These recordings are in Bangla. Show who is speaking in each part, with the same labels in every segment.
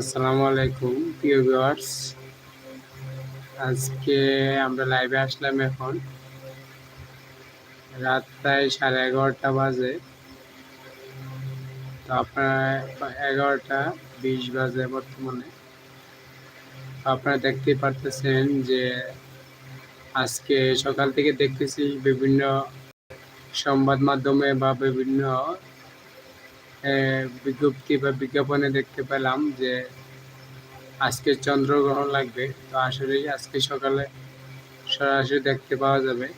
Speaker 1: আসসালামু আলাইকুম, প্রিয় ভিউয়ার্স। আজকে আমরা লাইভে আসলাম এখন। রাত প্রায় সাড়ে এগারোটা বাজে। তো আপনার এগারোটা বিশ বাজে বর্তমানে। আপনারা দেখতেই পারতেছেন যে আজকে সকাল থেকে দেখতেছি বিভিন্ন সংবাদ মাধ্যমে বা বিভিন্ন বিজ্ঞপ্তি বা বিজ্ঞাপনে দেখতে পেলাম যে আজকে চন্দ্রগ্রহণ লাগবে। তো আসলেই আজকে সকালে সরাসরি দেখতে পাওয়া যাবে।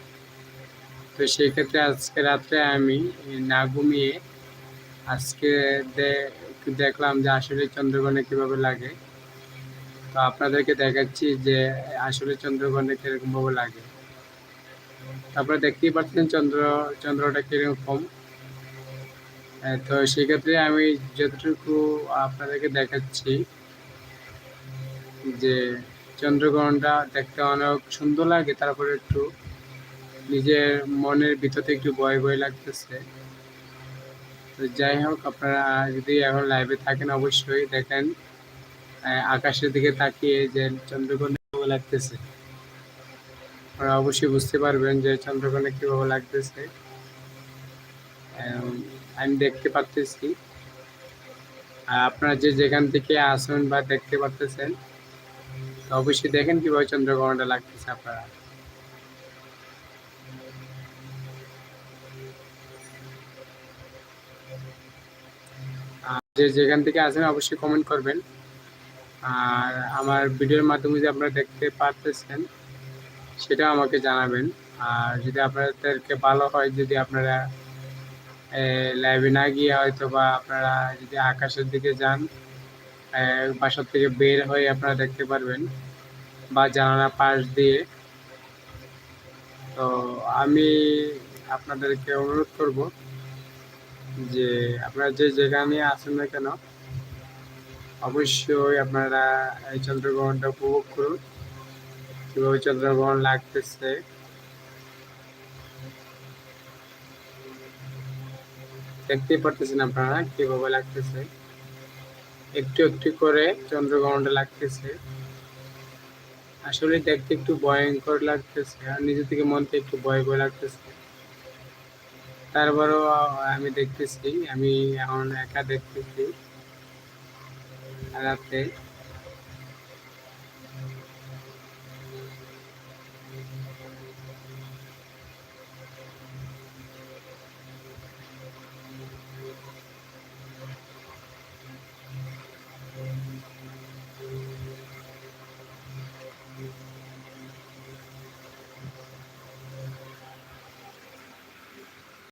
Speaker 1: তো সেই ক্ষেত্রে আজকে রাত্রে আমি না ঘুমিয়ে আজকে দেখলাম যে আসলে চন্দ্রগ্রহণে কীভাবে লাগে। তো আপনাদেরকে দেখাচ্ছি যে আসলে চন্দ্রগ্রহণে কীরকমভাবে লাগে। তারপরে দেখতেই পাচ্ছেন চন্দ্র চন্দ্রটা কীরকম। তো সেক্ষেত্রে আমি যতটুকু আপনাদেরকে দেখাচ্ছি যে চন্দ্রগ্রহণটা দেখতে অনেক সুন্দর লাগে, তারপরে একটু নিজের মনের ভিতরে একটু ভয় ভয় লাগতেছে। তো যাই হোক, আপনারা যদি এখন লাইভে থাকেন, অবশ্যই দেখেন আকাশের দিকে তাকিয়ে যে চন্দ্রগ্রহণে লাগতেছে। আপনারা অবশ্যই বুঝতে পারবেন যে চন্দ্রগ্রহণে কীভাবে লাগতেছে। আমি দেখতে আর আপনারা যে যেখান থেকে আসুন বা দেখতে পারতেছেন, তো অবশ্যই দেখেন কীভাবে চন্দ্রগ্রহণটা লাগতেছে আপনারা। যে যেখান থেকে আসেন অবশ্যই কমেন্ট করবেন। আর আমার ভিডিওর মাধ্যমে যে আপনারা দেখতে পারতেছেন সেটা আমাকে জানাবেন। আর যদি আপনাদেরকে ভালো হয়, যদি আপনারা লাইভে না গিয়ে হয়তো বা আপনারা যদি আকাশের দিকে যান বাসার থেকে বের হয়ে আপনারা দেখতে পারবেন বা জানালা পাশ দিয়ে। তো আমি আপনাদেরকে অনুরোধ করব যে আপনারা যে যেখানে আছেন না কেন, অবশ্যই আপনারা এই চন্দ্রগ্রহণটা উপভোগ করুন। কীভাবে চন্দ্রগ্রহণ লাগতেছে দেখতেই পারতেছেন আপনারা কীভাবে লাগতেছে। একটু একটু করে চন্দ্রগ্রহণটা লাগতেছে। আসলে দেখতে একটু ভয়ঙ্কর লাগতেছে আর নিজে থেকে মন থেকে একটু ভয় ভয় লাগতেছে। তারপরেও আমি দেখতেছি, আমি এখন একা দেখতেছি। রাতে you.